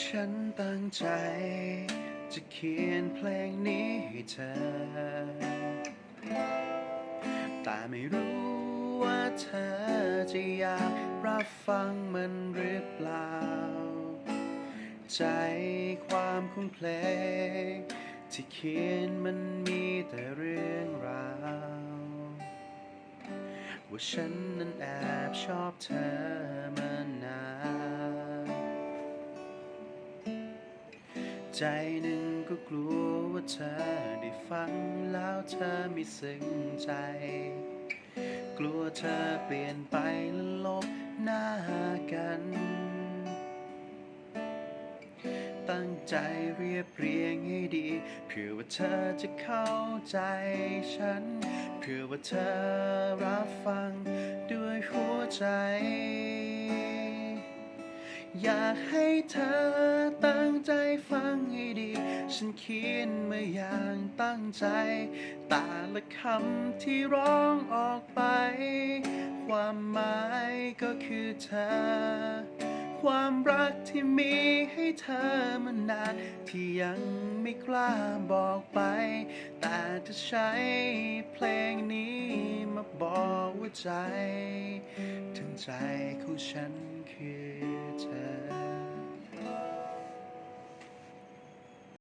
ฉันตั้งใจ จะเขียนเพลงนี้ให้เธอ แต่ไม่รู้ว่าเธอจะอยากรับฟังมันหรือเปล่า ใจความของเพลง ที่เขียนมันมีแต่เรื่องราว ว่าฉันนั้นแอบชอบเธอมานาน ใจหนึ่งก็กลัวว่าเธอได้ฟังแล้วเธอไม่ซึ้งใจ กลัวเธอเปลี่ยนไปและลบหน้ากัน ตั้งใจเรียบเรียงให้ดี เพื่อว่าเธอจะเข้าใจฉัน เพื่อว่าเธอรับฟังด้วยหัวใจ อยากให้เธอตั้งใจฟังให้ดี ฉันเขียนมาอย่างตั้งใจ แต่ละคำที่ร้องออกไป ความหมายก็คือเธอ ความรักที่มีให้เธอมานาน ที่ยังไม่กล้าบอกไป แต่จะใช้เพลงนี้มาบอกว่าใจถึงใจของฉันคือเธอ